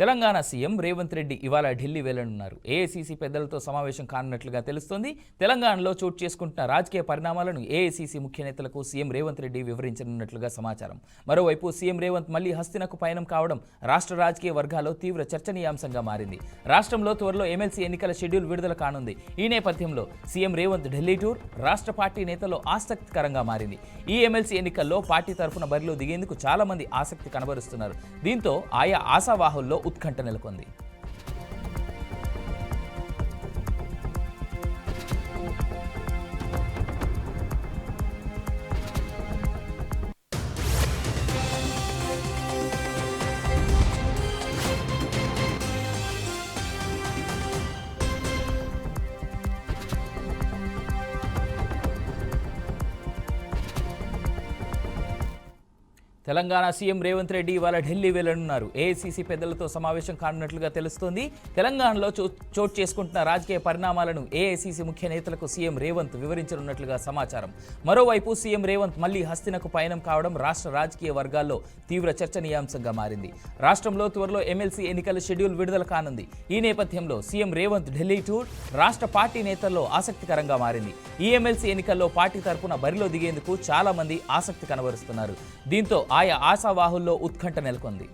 Telangana CM Revanth Reddy ఇవాళ Delhi వెళ్ళనున్నారు AICC పెద్దలతో సమావేశం కానున్నట్లుగా తెలుస్తోంది. తెలంగాణలో చోటు చేసుకుంటున్న రాజకీయ పరిణామాలను ఏఐసీసీ ముఖ్య నేతలకు సీఎం రేవంత్ రెడ్డి వివరించనున్నట్లుగా సమాచారం. మరోవైపు సీఎం రేవంత్ మళ్ళీ హస్తినకు పయనం కావడం రాష్ట్ర రాజకీయ వర్గాల్లో తీవ్ర చర్చనీయాంశంగా మారింది. రాష్ట్రంలో త్వరలో ఎమ్మెల్సీ ఎన్నికల షెడ్యూల్ విడుదల కానుంది. ఈ నేపథ్యంలో సీఎం రేవంత్ ఢిల్లీ టూర్ రాష్ట్ర పార్టీ నేతల్లో ఆసక్తికరంగా మారింది. ఈ ఎమ్మెల్సీ ఎన్నికల్లో పార్టీ తరఫున బరిలో దిగేందుకు చాలా మంది ఆసక్తి కనబరుస్తున్నారు. దీంతో ఆయా ఆశావాహుల్లో ఉత్కంఠ నెలకొంది. తెలంగాణ సీఎం రేవంత్ రెడ్డి ఇవాళ ఢిల్లీ వెళ్ళనున్నారు ఏఐసీసీ పెద్దలతో సమావేశం కానున్నట్లుగా తెలుస్తోంది. తెలంగాణలో చో చోటు చేసుకుంటున్న రాజకీయ పరిణామాలను ఏఐసీసీ ముఖ్య నేతలకు సీఎం రేవంత్ వివరించనున్నట్లుగా సమాచారం. మరోవైపు సీఎం రేవంత్ మళ్ళీ హస్తినకు పయనం కావడం రాష్ట్ర రాజకీయ వర్గాల్లో తీవ్ర చర్చనీయాంశంగా మారింది. రాష్ట్రంలో త్వరలో ఎమ్మెల్సీ ఎన్నికల షెడ్యూల్ విడుదల కానుంది. ఈ నేపథ్యంలో సీఎం రేవంత్ ఢిల్లీ టూర్ రాష్ట్ర పార్టీ నేతల్లో ఆసక్తికరంగా మారింది. ఈ ఎమ్మెల్సీ ఎన్నికల్లో పార్టీ తరఫున బరిలో దిగేందుకు చాలా మంది ఆసక్తి కనబరుస్తున్నారు. దీంతో ఆయా ఆశావాహుల్లో ఉత్కంఠ నెలకొంది.